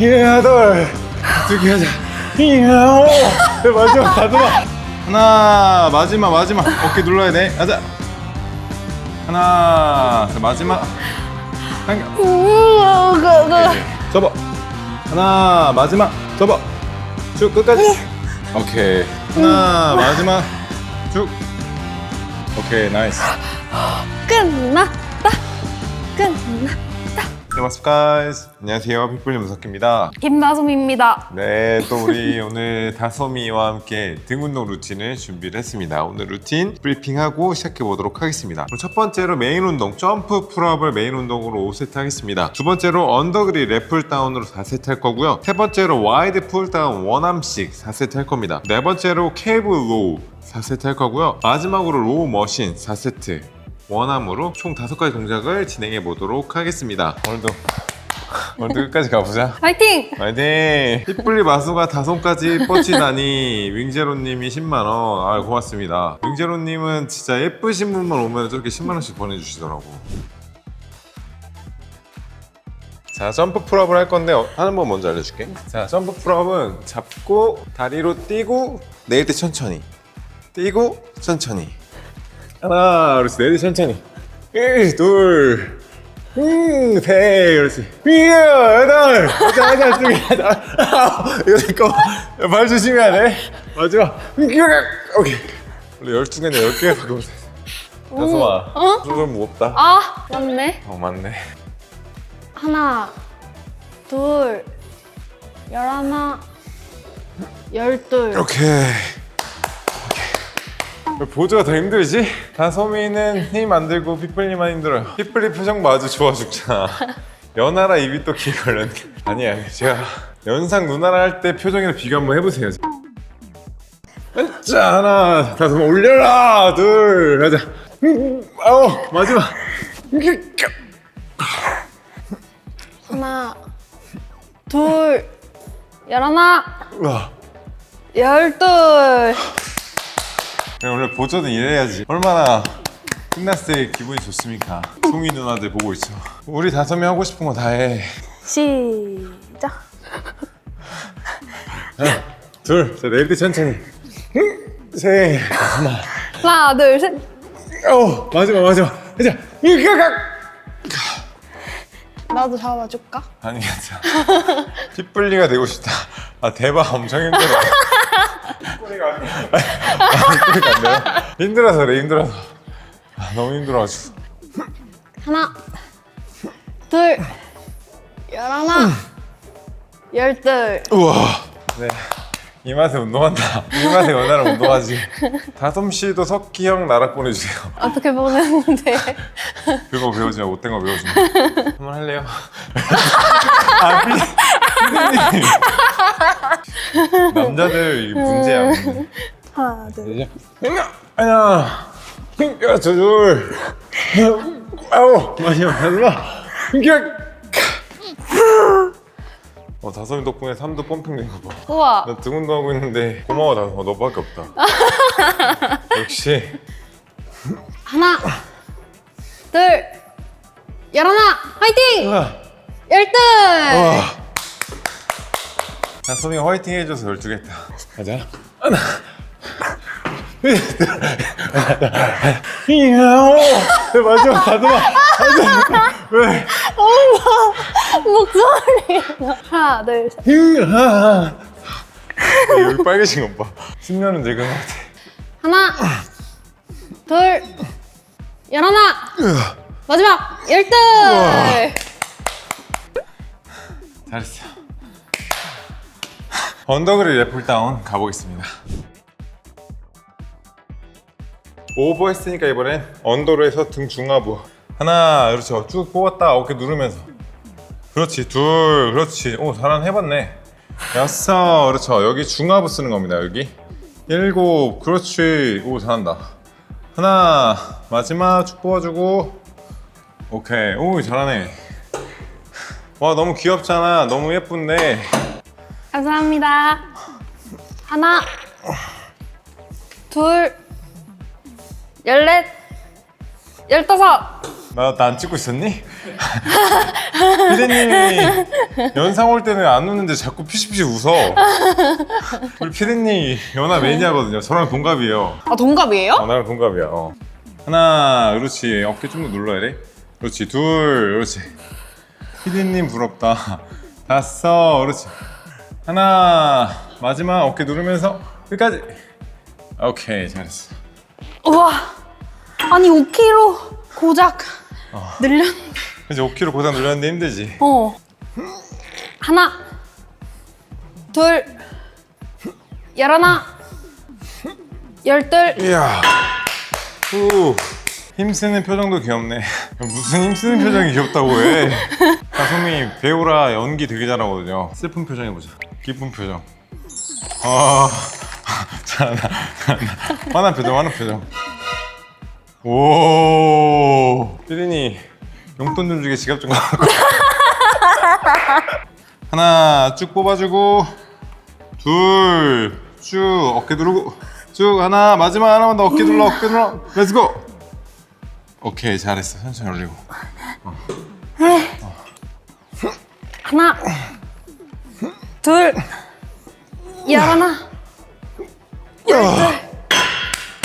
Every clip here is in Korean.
여덟 두개 하자. 아홉 네, 마지막 가져와 하나 마지막 마지막. 어깨 눌러야 돼. 가자. 하나 자, 마지막. 한 개. 우와, 그, 그. 접어. 하나 마지막. 접어. 쭉 끝까지. 오케이. 하나 마지막. 쭉. 오케이 나이스. 끝났다. 끝났다. What's up guys 안녕하세요 pit불 문석기입니다 김나솜입니다. 네, 또 우리 오늘 다솜이와 함께 등 운동 루틴을 준비를 했습니다. 오늘 루틴 브리핑하고 시작해 보도록 하겠습니다. 그럼 첫 번째로 메인 운동, 점프 풀업을 메인 운동으로 5세트 하겠습니다. 두 번째로 언더그리 랩풀 다운으로 4세트 할 거고요. 세 번째로 와이드 풀 다운 원암씩 4세트 할 겁니다. 네 번째로 케이블 로우 4세트 할 거고요. 마지막으로 로우 머신 4세트. 원암으로 총 5가지 동작을 진행해 보도록 하겠습니다. 오늘도 오늘도 끝까지 가보자. 파이팅! 화이팅! 핏불리 마수가 다솜까지 뻗치다니 윙제로님이 10만 원 아 고맙습니다 윙제로님은 진짜 예쁘신 분만 오면 저렇게 10만 원씩 보내주시더라고 자 점프 풀업을 할 건데 어, 하는 법 먼저 알려줄게 자 점프 풀업은 잡고 다리로 뛰고 내릴 때 천천히 뛰고 천천히 하나 그렇지 때 천천히 1둘 음, 세, 그렇지. 위에, 여덟, 여덟, 하나, 두 개, 하나, 아홉. 이거 잠깐만. 발 조심해야 돼. 마지막. 오케이. 원래 12개인데 10개밖에 못해. 다솜아. 어? 조금 무겁다. 아, 맞네. 어, 맞네. 하나, 둘, 열하나, 열둘. 오케이. 왜 보조가 더 힘들지? 다솜이는 힘 안 들고 핏불리만 힘들어요. 핏불리 표정 봐 아주 좋아 죽잖아. 연하라 입이 또 길 걸렸네. 아니 아니 제가 연상 누나랑 할 때 표정이랑 비교 한번 해보세요. 자 하나 다솜 올려라 둘 가자. 음, 아우 마지막. 하나, 둘, 열하나, 와. 열둘. 네, 원래 보조는 이래야지. 얼마나 끝났을 때 기분이 좋습니까? 송이 누나들 보고 있죠. 우리 다솜이 하고 싶은 거 다 해. 시작. 둘, 자 내릴 때 천천히. 셋, 하나, 둘, 셋. 어 마지막 마지막. 자, 이가가. 나도 잡아줄까? 아니 괜찮아. 핏불리가 되고 싶다. 아 대박 엄청 힘들어. 돼요? 힘들어서 그래 힘들어서. 아, 너무 힘들어가지고. 하나, 둘, 열하나, 열둘. 우와. 네. 이 맛에 운동한다. 이 맛에 연하를 운동하지. 다솜 씨도 석기 형 나락 보내주세요. 어떻게 보내는데? 그거 배우지 마 못된 거 배우지 마. 한번 할래요? 아. 남자들 이게 문제야. 문제. 하나, 둘. 하나, 하나, 야, 저 둘, 아우, 마지막 마지막, 야. 어 다솜이 덕분에 삼도 펌핑 된 거 봐. 우와. 나 등 운동하고 있는데 고마워 다솜아 너밖에 없다. 역시 하나, 둘, 열하나, 화이팅! 와. 열둘. 다 솜이가 화이팅 해줘서 12개 했다. 가자. 하나. 마지막 다솜아. 마지막. 왜? 목소리. 하나, 둘, 셋. 하나. 여기 빨개진 것 봐. 신나는 늙은 것 같아. 하나, 둘, 열하나. 마지막 열둘. 잘했어. 언더그리 래플 다운 가보겠습니다. 오버 했으니까 이번엔 언더로 해서 등 중하부. 하나, 그렇죠. 쭉 뽑았다. 어깨 누르면서. 그렇지. 둘, 그렇지. 오, 잘한 해봤네. 여섯, 그렇죠. 여기 중하부 쓰는 겁니다. 여기. 일곱, 그렇지. 오, 잘한다. 하나, 마지막 쭉 뽑아주고. 오케이. 오, 잘하네. 와 너무 귀엽잖아 너무 예쁜데 감사합니다. 하나, 둘, 열넷, 열다섯, 나나안 찍고 있었니? 피디님이 연상 올 때는 안 웃는데 자꾸 피식피식 웃어. 우리 피디님 연하 매니아거든요. 저랑 동갑이에요. 아 동갑이에요? 어, 나랑 동갑이야. 어. 하나, 그렇지. 어깨 좀 더 눌러야 돼. 그렇지. 둘, 그렇지. 피디님 부럽다. 다섯, 그렇지. 하나, 마지막 어깨 누르면서 끝까지. 오케이, 잘했어. 우와 아니 5kg 고작 늘렸 이제 5kg 고상 눌렸는데 힘들지. 어 하나 둘 열하나 열둘 이야. 후. 힘쓰는 표정도 귀엽네. 무슨 힘쓰는 표정이 귀엽다고 해. 가솜이 배우라 연기 되게 잘하거든요. 슬픈 표정 해보자. 기쁜 표정. 아, 잘한다. 화난 표정, 화난 표정. 오. 피디니 용돈 좀 주게 지갑 좀 갖고. 하나 쭉 뽑아주고 둘, 쭉 어깨 누르고 쭉 하나 마지막 하나만 더 어깨 눌러 어깨 눌러 렛츠고 오케이 잘했어 천천히 올리고 하나 둘. 열하나.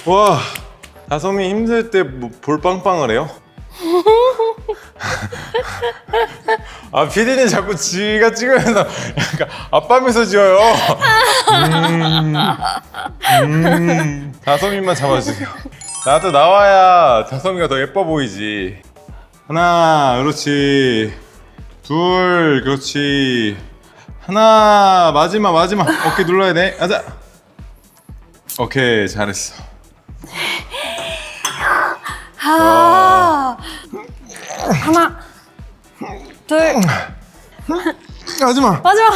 와 다솜이 힘들 때뭐볼 빵빵을 해요? 아 피디님 자꾸 지가 찍으면서 약간 아빠면서 지어요. 음, 음, 다솜이만 잡아주세요. 나도 나와야 다솜이가 더 예뻐 보이지. 하나 그렇지. 둘 그렇지 하나 마지막 마지막. 어깨 눌러야 돼. 가자. 오케이 잘했어. 아. 하나 둘. 마지막. 마지막.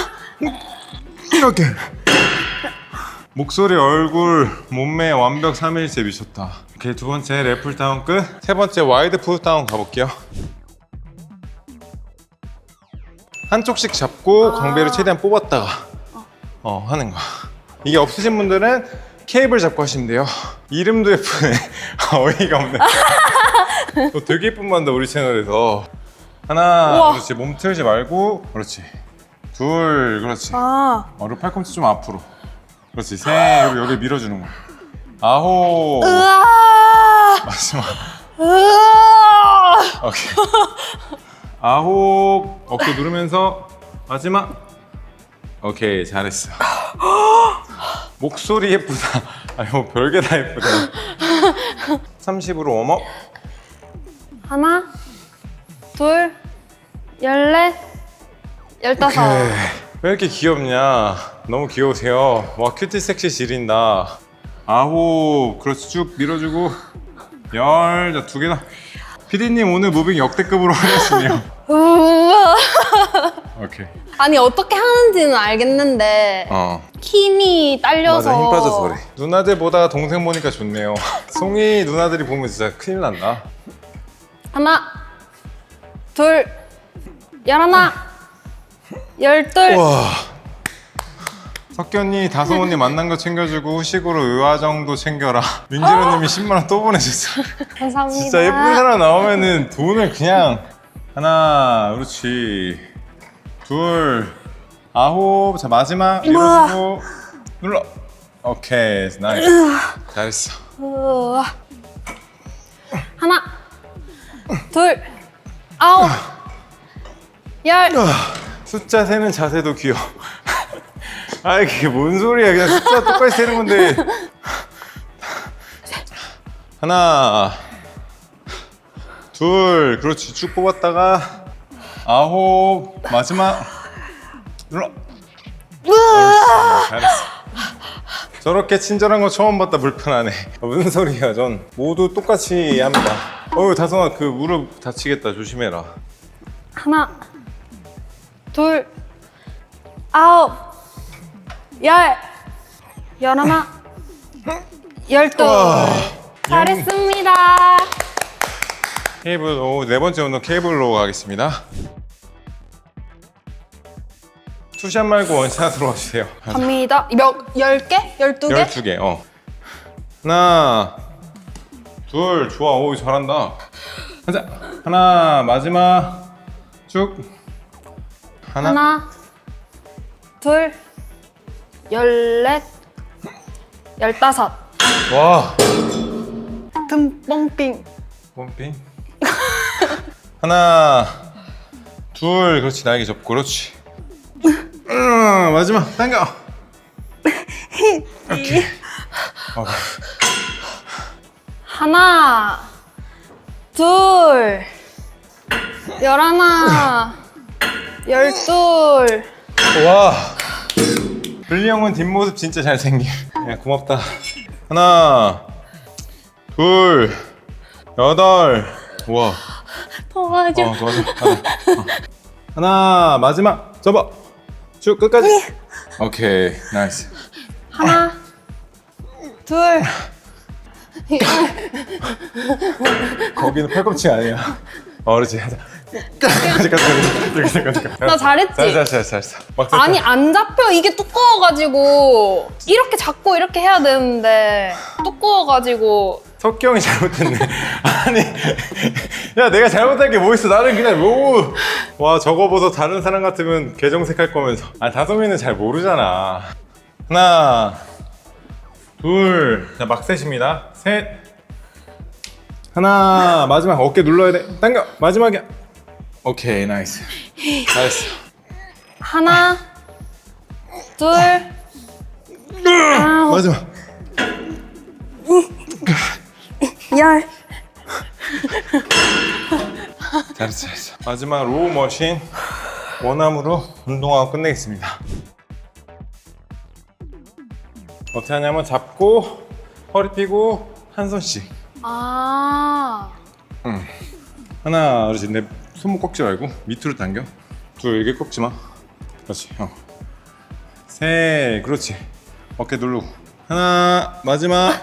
이렇게. 목소리 얼굴 몸매 완벽 3일째 미쳤다. 오케이 두 번째 래플 다운 끝세 번째 와이드 푸드 다운 가볼게요 한쪽씩 잡고 광배를 최대한 뽑았다가 어 하는 거 이게 없으신 분들은 케이블 잡고 하시면 돼요 이름도 예쁘네 어이가 없네 너 되게 예쁜 만다 우리 채널에서 하나 우와. 그렇지 몸 틀지 말고 그렇지 둘 그렇지 아 어루 팔꿈치 좀 앞으로. 그렇지. 세 여기 여기 밀어주는 거. 아홉. 으아 마지막. 으아 오케이. 아홉. 어깨 누르면서 마지막. 오케이 잘했어. 목소리 예쁘다. 아유 뭐 별게 다 예쁘다. 30으로 웜업. 하나 둘 열넷 열다섯 왜 이렇게 귀엽냐? 너무 귀여우세요. 와 큐티 섹시 지린다. 아홉, 그렇지 쭉 밀어주고 열, 자두 개다. 피디님 오늘 무빙 역대급으로 하셨군요. 우와 오케이. 아니 어떻게 하는지는 알겠는데 어. 힘이 딸려서 맞아 힘 빠져서 그래. 누나들보다 동생 보니까 좋네요. 송이 누나들이 보면 진짜 큰일 난다. 하나 둘 열하나 열둘 와. 석기 언니, 다솜 언니 만난 거 챙겨주고 후식으로 의화정도 챙겨라. 윤지로님이 10만 원 또 보내셨어. 감사합니다. 진짜 예쁜 사람 나오면은 돈을 그냥 하나 그렇지. 둘 아홉 자 마지막 밀어주고 눌러. 오케이 나이스. 잘했어. 우와. 하나 둘 아홉 열. 숫자 세는 자세도 귀여워 아 이게 뭔 소리야. 그냥 숫자 똑같이 세는 건데. 하나 둘 그렇지. 쭉 뽑았다가 아홉 마지막. 눌러. 옳지, 잘했어. 저렇게 친절한 거 처음 봤다 불편하네. 어, 무슨 소리야 전. 모두 똑같이 합니다. 어우 다솜아 그 무릎 다치겠다. 조심해라. 하나 둘 아홉 열 열하나? 열둘. 잘했습니다. 케이블 오, 네 번째 운동 케이블로 가겠습니다. 투샷 말고 원샷으로 하주세요. 갑니다. 몇 열 개? 열두 개? 12개 어. 하나 둘 좋아. 오 잘한다. 가자. 하나 마지막. 쭉. 하나, 둘, 열넷, 열다섯. 와. 등 뻥빙. 펌핑 하나 둘 그렇지. 날개 접고 그렇지. 음, 마지막. 당겨. 오케이. 어, 하나, 둘, 열하나, 열둘. 와 블리 형은 뒷모습 진짜 잘생김 야 고맙다 하나 둘 여덟 와 도와줘. 어, 도와줘. 하나. 어. 하나, 마지막. 접어. 쭉 끝까지. 오케이, 나이스. 하나, 둘, 거기는 팔꿈치 아니야. 어, 그렇지. 하자. 까지, 까지, 까지, 까지. 나 잘했지? 잘했어, 잘했어, 잘했어. 막. 아니 안 잡혀 이게 두꺼워가지고 이렇게 잡고 이렇게 해야 되는데 두꺼워가지고 석기 형이 잘못했네. 아니, 야, 내가 잘못한 게 뭐 있어? 나는 그냥 뭐, 와, 저거 보소 다른 사람 같으면 개정색할 거면서. 아, 다솜이는 잘 모르잖아. 하나, 둘, 자, 막셋입니다. 셋. 하나, 마지막 어깨 눌러야 돼. 당겨, 마지막이야. 오케이, 나이스. 나이스. 하나, 둘, 아홉, 마지막. 열. 잘했어, 잘했어. 마지막 로우 머신 원암으로 운동하고 끝내겠습니다. 어떻게 하냐면 잡고 허리 펴고 한 손씩. 아, 하나, 그렇지. 내 손목 꺾지 말고 밑으로 당겨. 둘, 이게 꺾지 마. 그렇지, 형. 셋, 그렇지. 어깨 누르고. 하나, 마지막.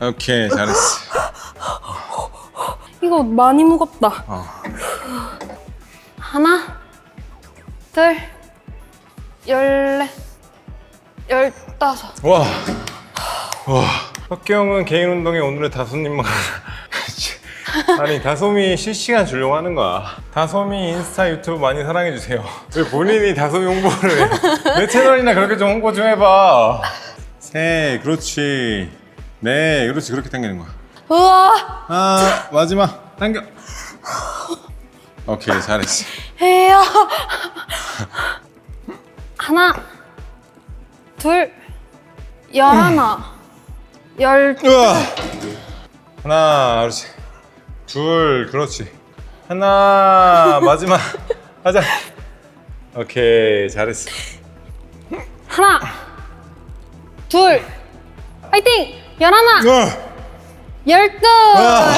오케이, 잘했어. 이거 많이 무겁다. 어. 하나, 둘, 열넷, 열다섯. 와, 와. 석기 형은 개인 운동에 오늘의 다솜님만. 아니 다솜이 실시간 주려고 하는 거야. 다솜이 인스타 유튜브 많이 사랑해 주세요. 왜 본인이 다솜이 홍보를 해? 내 채널이나 그렇게 좀 홍보 좀 해봐. 세, 그렇지. 네, 그렇지. 그렇게 당기는 거야. 우와, 아, 마지막 당겨. 오케이, 잘했어. 해요. 하나, 둘, 열하나, 열. 하나, 그렇지. 둘, 그렇지. 하나, 마지막. 하자. 오케이, 잘했어. 하나, 둘, 화이팅! 열하나, 우와. 열둘. 와.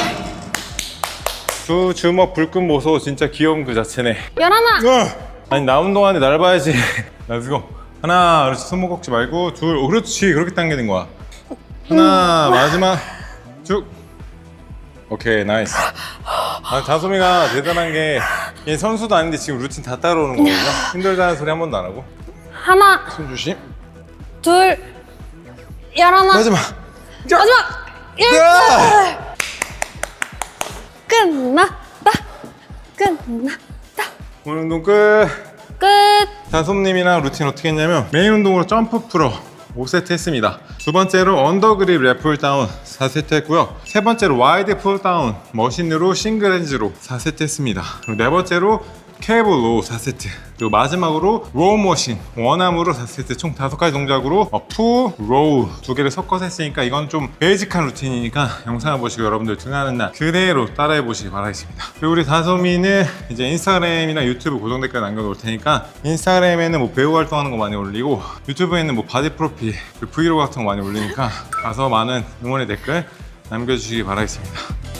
두 주먹 불끈 모소 진짜 귀여운 그 자체네. 열하나, 우와. 아니 나 운동하는데 날 봐야지. 렛츠고. 하나, 그렇지. 손목 꺾지 말고 둘, 오, 그렇지. 그렇게 당기는 거야. 하나, 마지막 쭉. 오케이, 나이스. 아, 다솜이가 대단한 게, 얘 선수도 아닌데 지금 루틴 다 따라오는 거거든요. 힘들다는 소리 한 번도 안 하고. 하나, 손 조심. 둘, 열하나, 마지막. 마지막, 열. 야! 끝났다. 끝났다. 오늘 운동 끝. 끝. 다솜님이랑 루틴 어떻게 했냐면 메인 운동으로 점프 풀어 5세트 했습니다. 두 번째로 언더그립 랩풀 다운 4세트 했고요. 세 번째로 와이드 풀 다운 머신으로 싱글 렌즈로 4세트 했습니다. 그리고 네 번째로 케이블 로우 4세트. 그리고 마지막으로 로우 머신 원암으로 4세트. 총 5가지 동작으로 어, 푸, 로우 두 개를 섞어서 했으니까 이건 좀 베이직한 루틴이니까 영상을 보시고 여러분들 등하는 날 그대로 따라해 보시기 바라겠습니다. 그리고 우리 다솜이는 이제 인스타그램이나 유튜브 고정 댓글 남겨놓을 테니까 인스타그램에는 뭐 배우 활동하는 거 많이 올리고 유튜브에는 뭐 바디 프로필 브이로그 같은 거 많이 올리니까 가서 많은 응원의 댓글 남겨주시기 바라겠습니다